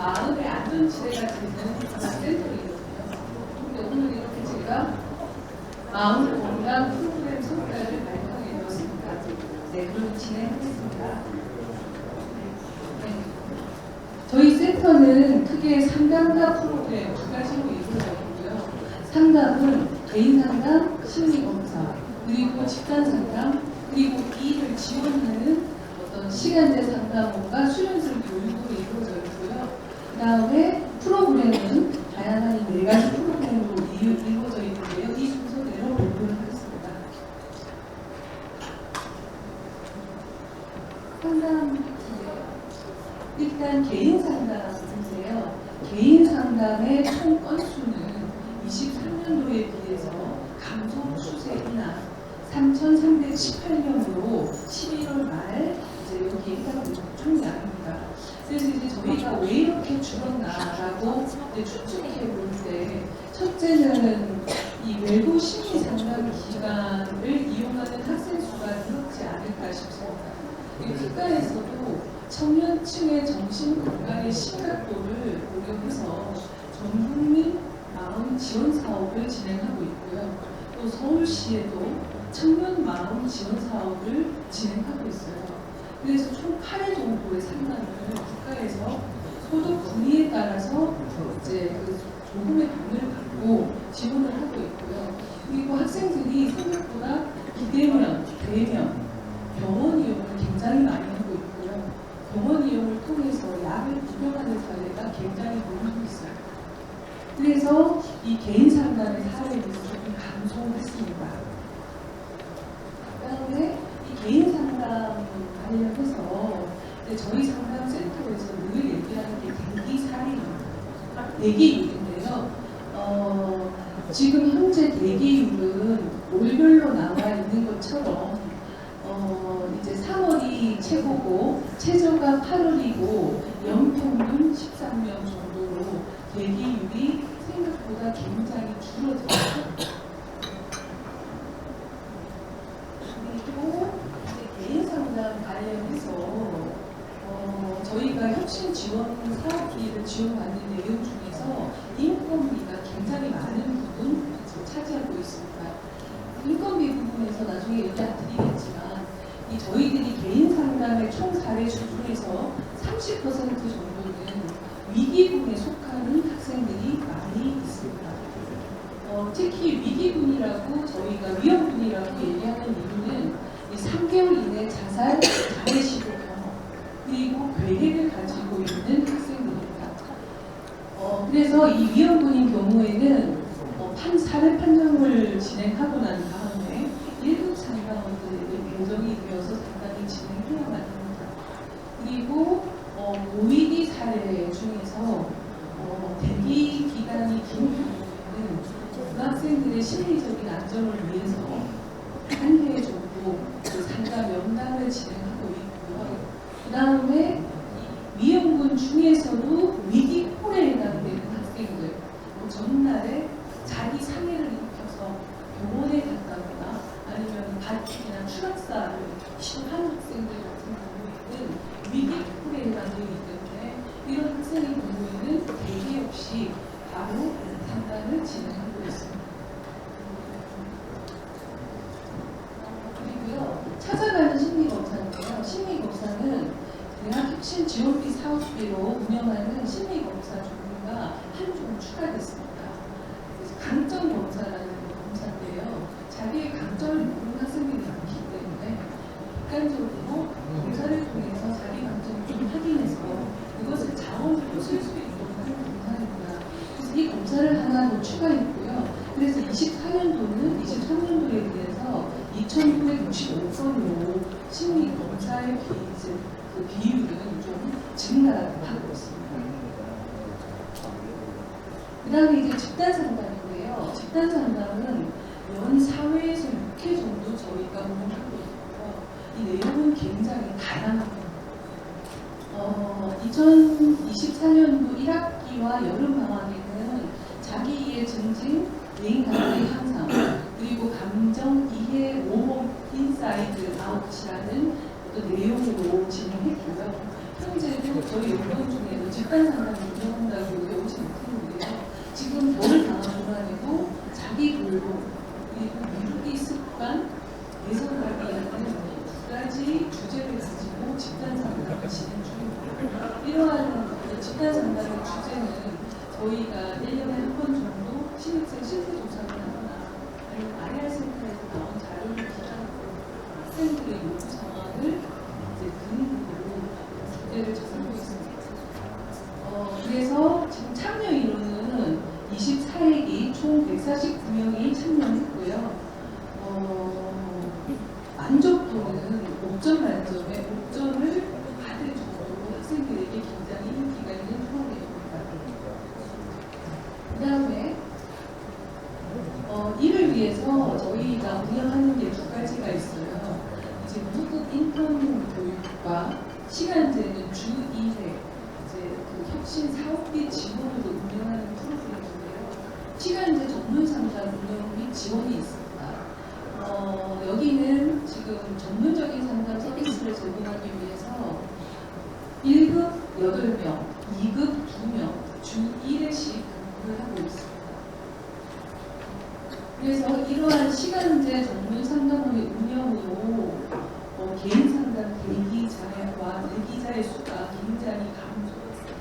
마음의 안전지대가 되는 센터이거든요. 근데 오늘 이렇게 제가 마음 건강 프로그램 성과를 발표해 보았습니다. 네, 그럼 진행하겠습니다. 네. 저희 센터는 크게 상담과 프로그램 두 가지로 이루어져 있고요. 상담은 개인 상담, 심리 검사, 그리고 집단 상담, 그리고 이를 지원하는 어떤 시간제 상담원과 수련술 교육으로 이루어져 있고요. 그 다음에 프로그램은 다양한 이네 가지 프로그램으로 이루- 이루어져 있는데요. 이 순서대로 발표를 하겠습니다. 상담 일단 개인 상담인데요. 개인 상담의 총 건수는 23년도에 비해서 감소 추세이나 3,318명으로 11월 말 이제 여기 해당되는 총량입니다. 그래서 이제 저희가 왜 이제 추측해 볼때 첫째는 이 외부 심리 상담 기관을 이용하는 학생 수가 늘었지 않을까 싶습니다. 이 국가에서도 청년층의 정신 건강의 심각도를 고려해서 전 국민 마음 지원 사업을 진행하고 있고요. 또 서울시에도 청년 마음 지원 사업을 진행하고 있어요. 그래서 총 8회 정도의 상담을 국가에서 소득 분위에 따라서 이제 그 조금의 돈을 받고 지원을 하고 있고요. 그리고 학생들이 생각보다 비대면, 대면, 병원 이용을 굉장히 많이 하고 있고요. 병원 이용을 통해서 약을服用하는 사례가 굉장히 늘고 있어요. 그래서 이 개인 상담의 사례는 조금 감소했습니다. 그다음에 이 개인 상담 관련해서 이제 저희 상담센터에서 늘 얘기하는 게 대기 사례입니다. 대기율인데요. 어, 지금 현재 대기율은 월별로 나와 있는 것처럼 어, 이제 3월이 최고고 최저가 8월이고 연평균 13명 정도로 대기율이 생각보다 굉장히 줄어들었어요. 그리고 이제 개인 상담 관련해서 어, 저희가 혁신 지원 사업비를 지원받는 내용 중에서 인건비가 굉장히 많은 부분 차지하고 있습니다. 인건비 부분에서 나중에 얘기드리겠지만 이 저희들이 개인 상담의 총 사례 수준에서 30% 정도는 위기군에 속하는 학생들이 많이 있습니다. 어, 특히 위기군이라고 저희가 위험군이라고 얘기하는 이유는 이 3개월 이내 자살, 그래서 이 위험군인 경우에는 어, 판, 사례 판정을 진행하고 난 다음에 1급 상담원들에게 배정이 되어서 상담을 진행해야만 합니다. 그리고 어, 고위기 사례 중에서 어, 대기 기간이 긴 경우에는 고등학생들의 심리적인 안정을 위해서 한해 정도 그 상담 면담을 진행하고 있고요. 그 다음에 위험군 중에서도 위기 콜에 해당되는 학생들 뭐 전날에 자기 상해를 일으켜서 병원에 갔다거나 아니면 발길이나 추락사를 시도한 학생들 같은 경우에는 위기 콜에 해당되기 때문에 이런 학생의 경우에는 대기 없이 바로 상담을 진행하고 있습니다. 그리고요 찾아가는 심리검사인데요. 심리검사는 대학 혁신 지원비 사업비로 운영하는 심리검사 종류가 한 종 추가됐습니다. 강점 검사라는 검사인데요. 자기의 1995건으로 심리 검사의 비율, 그 비율은 좀 증가하고 있습니다. 그 다음에 이제 집단 상담인데요. 집단 상담은 연 4회에서 6회 정도 저희가 운영하고 있고 이 내용은 굉장히 다양합니다. 어, 2024년도 1학기와 여름방학에는 자기의 증진, 개인 감각의 향상, 저희 연구원 중에는 뭐 집단 상담을 운영한다고 외우지 못했는데요. 지금 덜 당한 동안에도 자기 돌봄 그리고 미루기 습관, 예선하기라는 두 가지 주제를 가지고 집단 상담을 진행 중입니다. 이러한 그 집단 상담의 주제는 저희가 1년에 한 번 정도 신입생 실태 조사를 하거나 아니면 IR 센터에서 나온 자료를 기반으로 학생들의 요구 상황을 이제 근거로 주제를 정하고 있습니다. 어, 그래서 지금 참여 인원은 24회기 총 149명이 참여했고요. 어, 만족도는 5점 만점에 5점을 받을 정도로 학생들에게 굉장히 인기가 있는 프로그램입니다. 그 다음에 어, 이를 위해서 저희가 운영하는 게 두 가지가 있어요. 이제 무급 인턴 교육과 시간제는 주 2회 이제 그 혁신 사업비 지원으로 운영하는 프로그램인데요. 시간제 전문 상담 운영 및 지원이 있습니다. 어, 여기는 지금 전문적인 상담 서비스를 제공하기 위해서 1급 8명, 2급 2명, 주 1회씩 근무를 하고 있습니다. 그래서 이러한 시간제 전문 상담원의 운영으로 어, 개인 상담 대기자와 대기자의 수가 굉장히 감소했어요.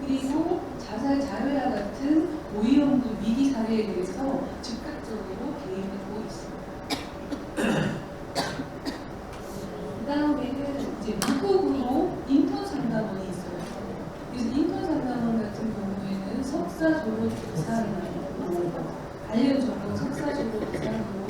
그리고 자살 자회와 같은 고위험도 위기 사례에 대해서 즉각적으로 개입하고 있습니다. 그 다음에는 이제 무급으로 인턴 상담원이 있어요. 그래서 인턴 상담원 같은 경우에는 석사 졸업 이상이 고 관련 전공 석사 졸업 이상으로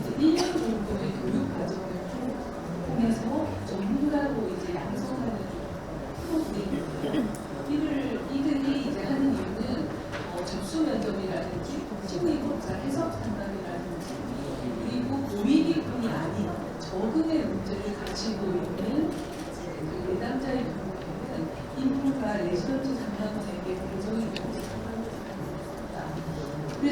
이제 1년 정도의 교육 과정을 통해서 전문가로 이제 양성하는 프로그램이에요. 이를 이들이 이제 하는 이유는 어, 접수 면접이라든지 심리 검사 해석 상담이라든지 그리고 고위기군이 아닌 저금의 문제를 가지고 있는 이제 그 내담자의 경우에는 인프가 레지던트 상담원에게 배정이 되고 있습니다.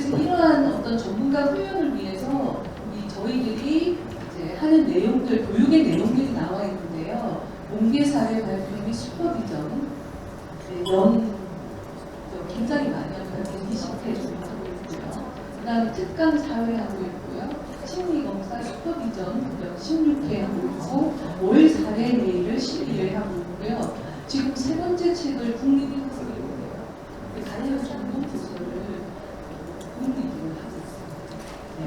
그래서 이러한 어떤 전문가 훈련을 위해서 이 저희들이 이제 하는 내용들 교육의 내용들이 나와 있는데요. 공개 사례 발표 및 슈퍼비전 네, 연저 굉장히 많이 합니다. 20회 정도 하고 있고요. 그 다음 특강 사회 하고 있고요. 심리 검사 슈퍼비전 연 16회 하고 월 사례 내일을 12회 하고 있고요. 지금 세 번째 책을 국립이 쓰고 있는데요. 그 관련 전문 부서를 국립이 하고 있습니다. 네.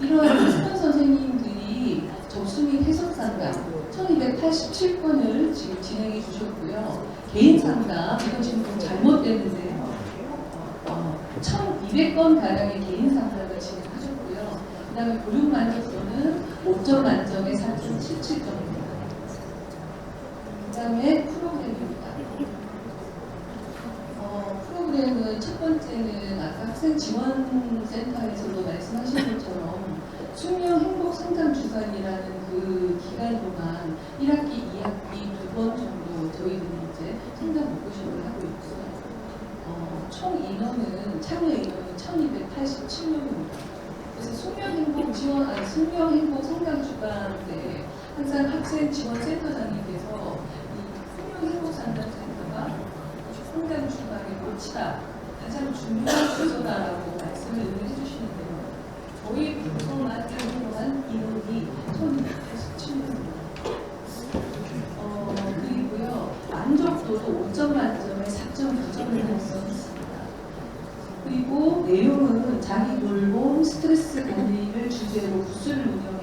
그리고 이러한 스폰 선생님들이 접수 및 해석 상담 1287건을 지금 진행해 주셨고요. 개인 상담, 이건 지금 좀 잘못됐는데요. 어, 1200건 가량의 개인 상담을 진행하셨고요. 그 다음에 교육 만족도는 5점 만점에 4.77점입니다. 그 다음에 프로그램입니다. 어, 프로그램은 첫 번째는 아까 학생 지원센터에서도 말씀하신 것처럼 숙명 행복 성장 주간이라는 그 기간 동안 1학기, 2학기 두 번 정도 저희들이 이제 성장 목표식을 하고 있고요. 어, 총 인원은 참여 인원은 1287명입니다. 그래서 숙명 행복 지원, 아니 숙명 행복 성장 주간 때 항상 학생 지원 센터장님께서 이 숙명 행복 상담 센터가 성장 주간의 꽃이다. 가장 중요한 부서다라고 말씀을 늘 해주시는데요. 저희 부서만 다니고한 인원이 1287명입니다. 어, 그리고요, 만족도도 5점 만점에 4.9점을 달성했습니다. 그리고 내용은 자기 돌봄, 스트레스 관리를 주제로 부스를 운영해서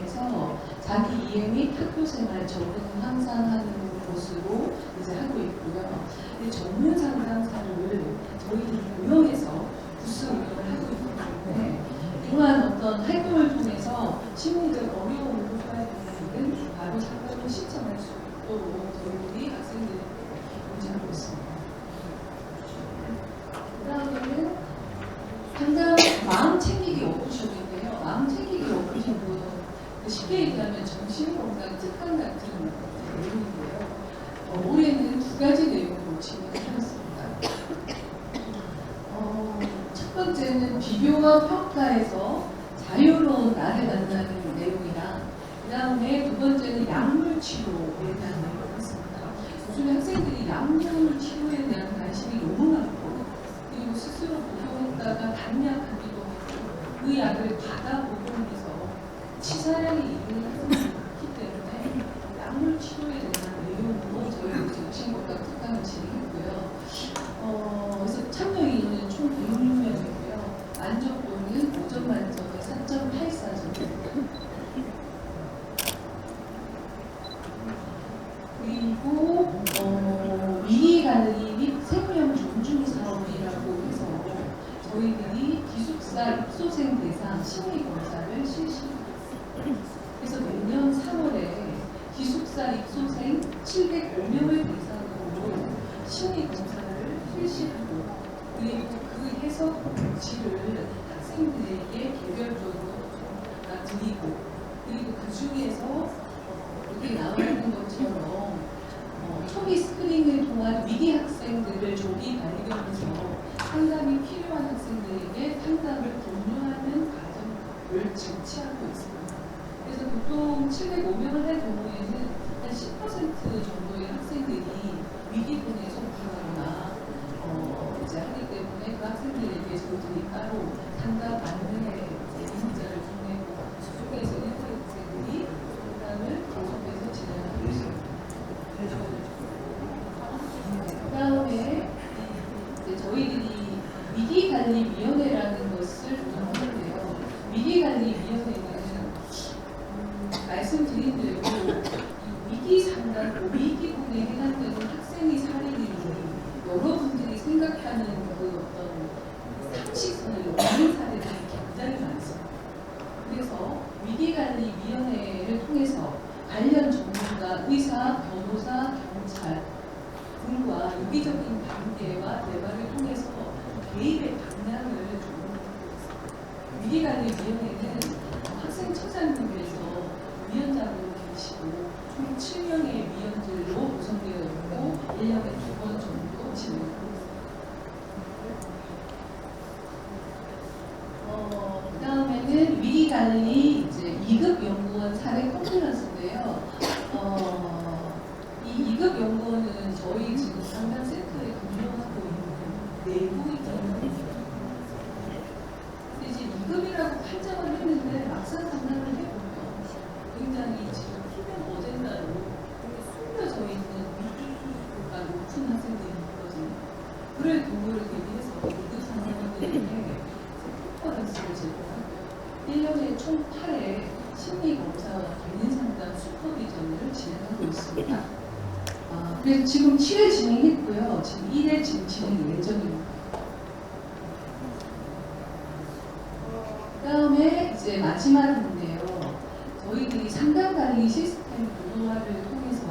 자기 이해 및 학교 생활 적응 향상 하는 것으로 이제 하고 있고요. 이 전문 상담사를 저희들이 고용해서 부스 운영을 하고 있기 때문에 이러한 어떤 활동을 통해서 시민들 어려움을 호소할 때는 바로 상담을 신청할 수 있도록 저희들이 학생들에게 운영하고 있습니다. 그 다음에는 당장 마음 챙기기 워크숍인데요. 마음 챙기기 워크숍은 그 쉽게 얘기하면 정신건강 특강 같은 내용인데요. 어, 올해는 두 가지 내용으로 진행을 하였습니다. 어, 첫 번째는 비교와 평가에서 자유로운 나를 만나는 내용이랑 그 다음에 두 번째는 약물 치료에 대한 내용을 했습니다. 요즘에 학생들이 약물 치료에 대한 관심이 너무 많고 그리고 스스로 복용했다가 단약하기도 하고 그 약을 받아 복용해서 치사량이 있는 많기 때문에 약물 치료에 대한 내용으로 저희 정신건강 특강을 진행했고요. 어, 그래서 참여 인원은 총 106명이고요. 만족도는 5점 만점에 4.84점. 그리고 어, 위기관리 및 생명 존중 사업이라고 해서 저희들이 기숙사 입소생 대상 심리 검사를 실시합니다. 그래서 매년 3월에 기숙사 입소생 705명을 대상으로 심리 검사를 실시하고 그리고 그 지를 학생들에게 개별적으로 다 드리고 그리고 그 중에서 여기 나와 있는 것처럼 어, 초기 스크린을 통한 위기 학생들을 조기 발견해서 상담이 필요한 학생들에게 상담을 공유하는 과정을 지금 취하고 있습니다. 그래서 보통 705명을 할 경우에는 한 10% 정도의 학생들이 위기군에 속하거나 어, 이제 때문에 그 학생들에게 저희들이 따로 상담 안내 이제 문자를 보내고 일부 학생들이 상담을 계속해서 진행하고 있습니다. 그 다음에 이제 저희들이 위기관리위원회라는 것을 운영하는데요. 위기관리위원회는 음, 말씀드린 대로 이 위기 상담, 위기군에 해당되는 학생의 사례들이 여러분들이 생각하는 그 어떤 상식선을 넘는 사례들이 굉장히 많습니다. 그래서 위기관리위원회를 통해서 관련 전문가, 의사, 변호사, 경찰 등과 유기적인 관계와 대화를 통해서 개입의 방향을 있습니다. 위기관리위원회는 학생 처장님께서 위원장으로 계시고 총 7명의 위원들로 구성되어 있고 1년에 두 번 정도 진행하고 있습니다. 어, 그 다음에는 위기관리 이제 2급 사례 컨퍼런스인데요. 어, 이 2급 연구원은 저희 지금 상담센터에 운영하고 있는 내부이거든요. 근데 이제 2급이라고 판정을 했는데 막상 상담을 해보면 굉장히 지금 필명 어젠다로 숨겨져 있는 위기가 높은 학생들이 있거든요. 그럴 경우를 대비해서 2급 상담원들에게 컨퍼런스를 제공하고요. 1년에 총 8회 심리검사와 개인 상담 슈퍼비전을 진행하고 있습니다. 아, 그래서 지금 7회 진행했고요. 지금 1회 지금 진행 예정입니다. 그 다음에 이제 마지막인데요. 저희들이 상담 관리 시스템 도도화를 통해서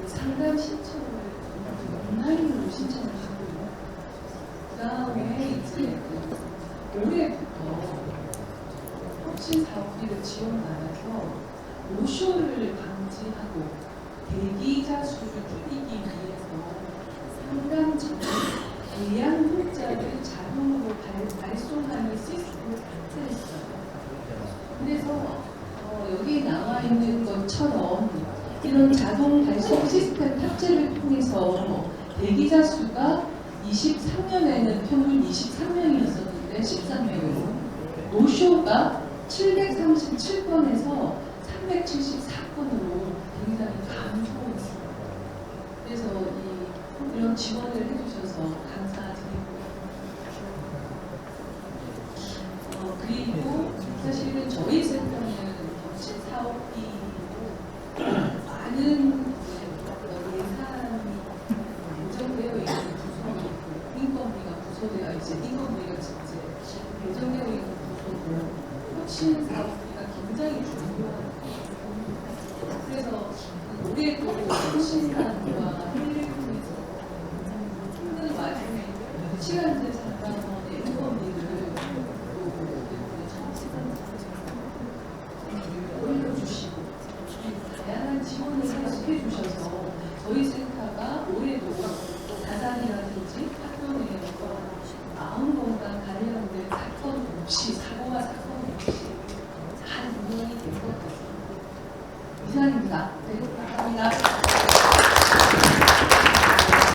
그 상담 신청을 온라인으로 신청을 하고요. 그 다음에 이제 그 올해부터 혁신 사업비를 지원받아서 노쇼를 방지하고 대기자 수를 줄이기 위해서 상담 전에 예약 문자를 자동으로 발, 발송하는 시스템을 탑재했어요. 그래서 어, 여기 나와 있는 것처럼 이런 자동 발송 시스템 탑재를 통해서 대기자 수가 23년에는 평균 23명이었었는데 13명으로 노쇼가 737건에서 374건으로 굉장히 감소했습니다. 그래서 이, 이런 지원을 해주셔서 감사드리고요. 어, 그리고 사실은 저희 센터는 혁신 사업비 많은 예산이 예정되어 있는 부서가 있고 인건비가 부서되어 이제 인건비가 이제 예정되어 있는 부서고 혁신 사업비가 굉장히 중요한 그래서 올해도 혁신단과 회의를 통해서 힘든 와중에 시